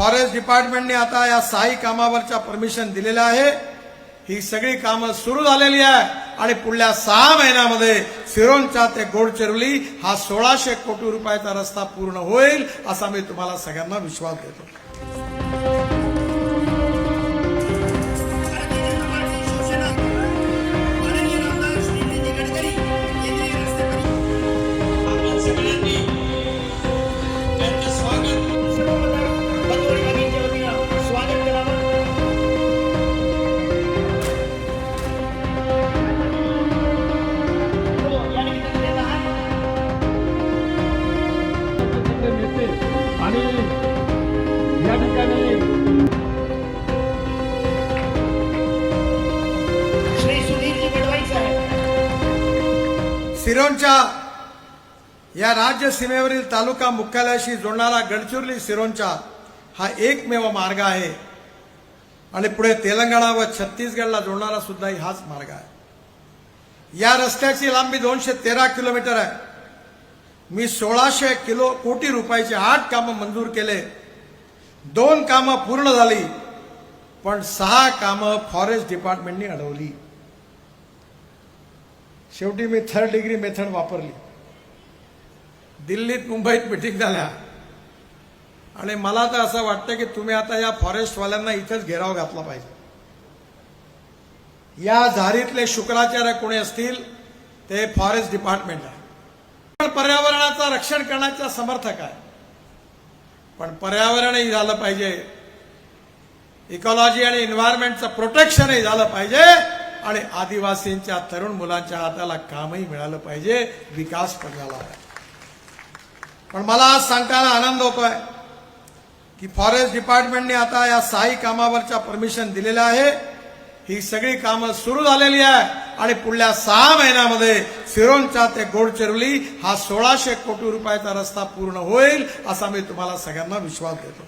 Forest डिपार्टमेंटने आता या Sai कामावरच्या permission दिलेल्या आहे. ही सगळी कामं सुरू झालेली आहे आणि पुढल्या सहा महिन्यामध्ये सिरोंचा ते गोडचिरोली हा सोळाशे कोटी रुपयाचा रस्ता पूर्ण होईल असा मी तुम्हाला सगळ्यांना विश्वास देतो. या ठिकाणी. सिरोंच्या या राज्य सीमेवरील तालुका मुख्यालयाशी जोडणारा गडचिरोली सिरोंचा हा एकमेव मार्ग आहे. आणि पुढे तेलंगणा व छत्तीसगडला जोडणारा सुद्धा हाच मार्ग आहे. या रस्त्याची लांबी दोनशे तेरा किलोमीटर आहे. मी सोळाशे किलो कोटी रुपयाचे आठ कामं मंजूर केले. दोन कामं पूर्ण झाली पण सहा कामं फॉरेस्ट डिपार्टमेंटनी अडवली. शेवटी मी थर्ड डिग्री मेथड वापरली. दिल्लीत मुंबईत मिटिंग झाल्या. आणि मला तर असं वाटतं की तुम्ही आता या फॉरेस्टवाल्यांना इथंच घेराव घातला पाहिजे. या झारीतले शुक्राचार्य कोणी असतील ते फॉरेस्ट डिपार्टमेंट आहे पण रक्षण करण्याचा समर्थक आहे. पण पर्यावरणही झालं पाहिजे. इकॉलॉजी आणि एन्व्हायरमेंटचं प्रोटेक्शनही झालं पाहिजे. आणि आदिवासींच्या तरुण मुलांच्या हाताला कामही मिळालं पाहिजे. विकास पण झाला पण मला आज सांगताना आनंद होतोय की फॉरेस्ट डिपार्टमेंटने आता या साई कामावरच्या परमिशन दिलेल्या आहे. ही सगळी कामं सुरू झालेली आहे. आणि पुढल्या सहा महिन्यामध्ये सिरोंचा ते गोडचिरोली हा सोळाशे कोटी रुपयाचा रस्ता पूर्ण होईल असा मी तुम्हाला सगळ्यांना विश्वास देतो.